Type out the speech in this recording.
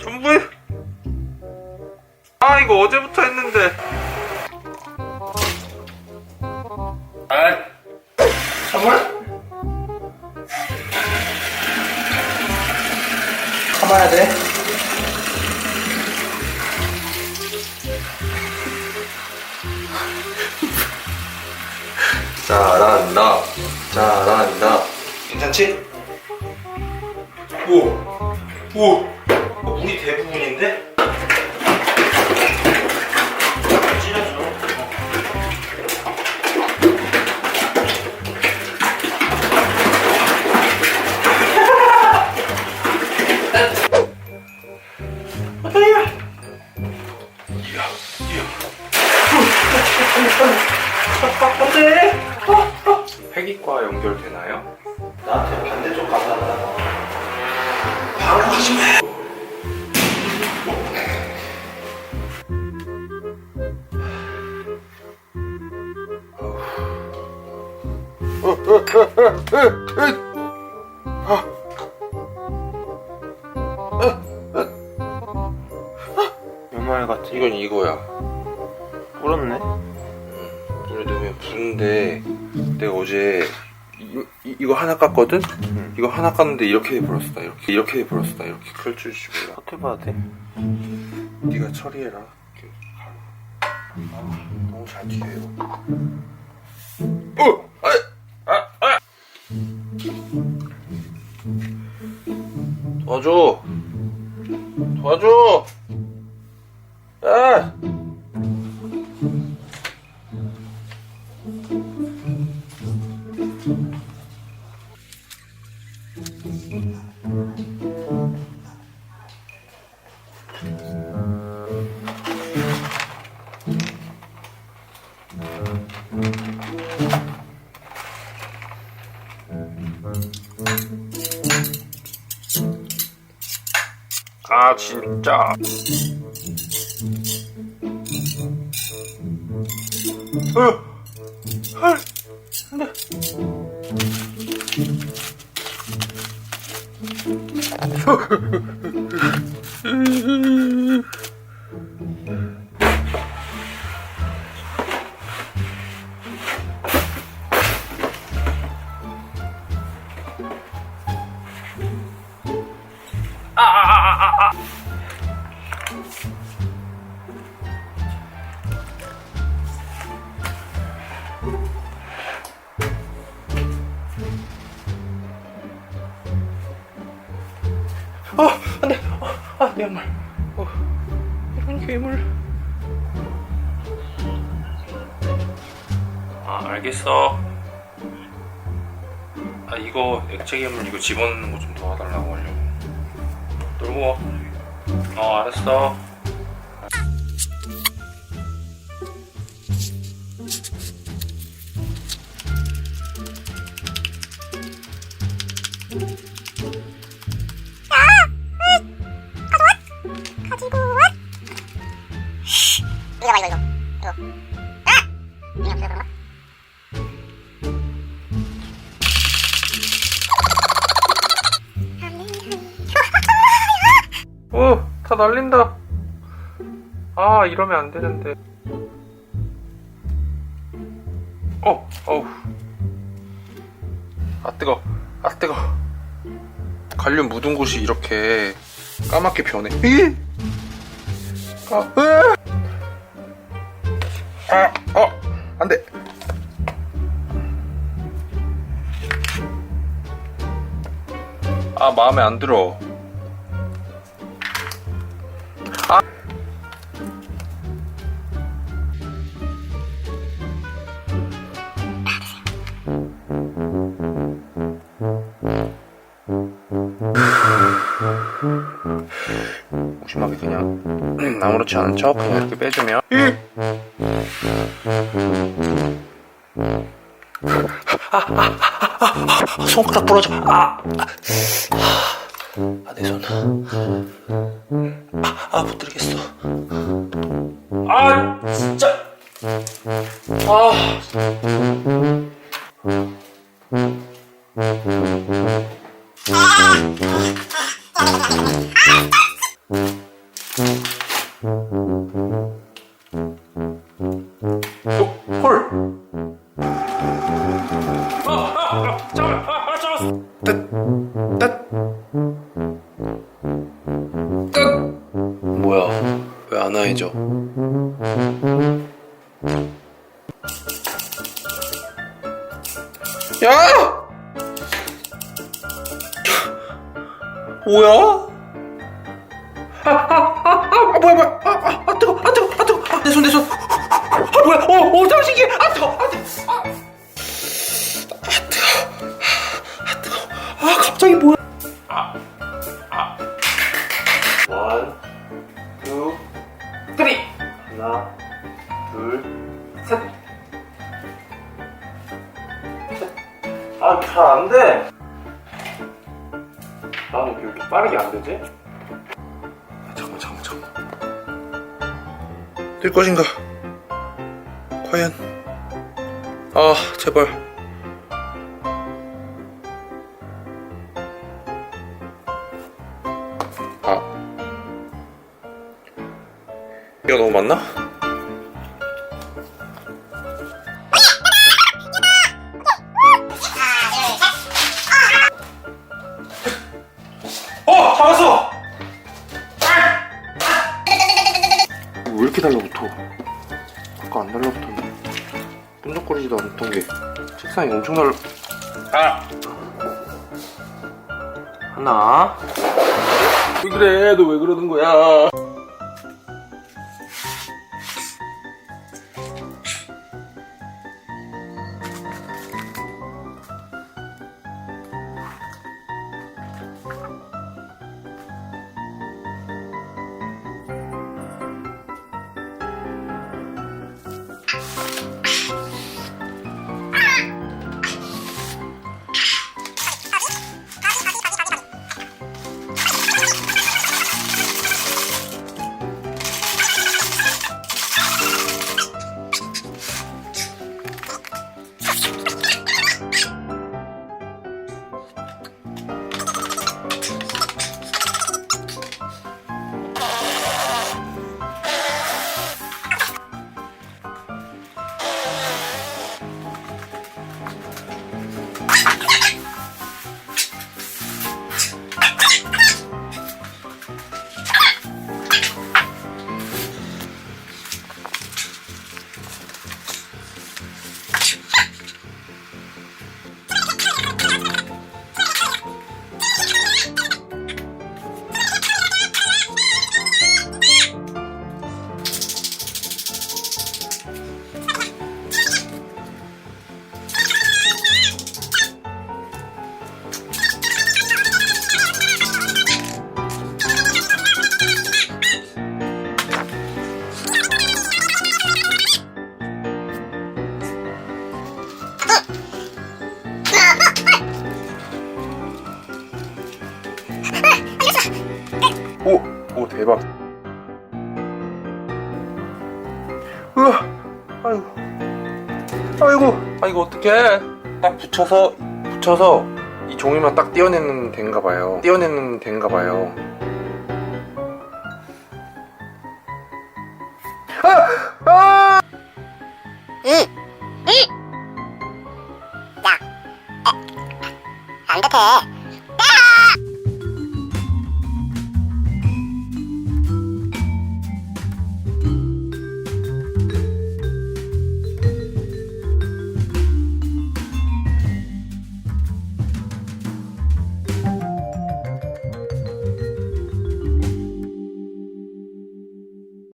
전부 아 이거 어제부터 했는데 아 선물? 감아야 돼. 잘한다 잘한다 괜찮지? 오! 오! 어, 물이 대부분인데? 이건 이거야. 불었네. 물에 넣으면 부는데 내가 어제 이, 이, 이거 하나 깠거든? 이거 하나 깠는데 이렇게 불었어 이렇게 이렇게 불었어 이렇게 그럴 줄 몰라 어떻게 봐야 돼? 네가 처리해라 이렇게. 아, 너무 잘 튀겨요 어! 아! 아! 아! 도와줘 도와줘 야! 아 진짜 어, 헐, 안돼. 어, 양말. 어, 이런 괴물. 아, 알겠어. 아, 이거 액체 괴물 이거 집어넣는 거 좀 도와달라고 하려고. 놀고 와. 어, 알았어. 다 날린다. 아, 이러면 안 되는데. 어, 어우. 아, 뜨거. 아, 뜨거. 관련 묻은 곳이 이렇게 까맣게 변해. 이? 아, 으아! 아, 어, 안 돼. 아, 마음에 안 들어. 무심하게 그냥 아무렇지 않은 척 그냥 이렇게 빼주면 아, 손가락 부러져. 아, 아, 내 손. 아, 아, 못 들겠어. 아, 진짜. 아. 어, 헐. 뭐 뭐야? 아, 아, 아, 아, 뭐야, 뭐야. 아, 아, 아, 뜨거, 아, 뜨거, 아, 뜨거. 아, 내 손, 내 손. 아, 뭐야. 어, 어, 당신이. 아, 뜨거, 아, 뜨거. 아, 아, 뜨거. 아, 뜨거. 아, 갑자기 뭐야. 원, 투, 쓰리. 하나, 둘, 셋. 아, 잘 안 돼. 빠르게 안 되지? 아, 잠깐만, 잠깐만, 잠깐만. 뜰 것인가? 과연? 아, 제발. 아. 이거 너무 많나? 이렇게 달라붙어? 아까 안 달라붙었는데. 끈적거리지도 않던 게 책상이 엄청 달라. 아. 하나. 왜 그래? 너 왜 그러는 거야? 대박. 으아, 아이고, 아이고, 아 이거 어떡해? 딱 붙여서 붙여서 이 종이만 딱 떼어내는 데인가 봐요. 떼어내는 데인가 봐요. 아, 아! 안 같아.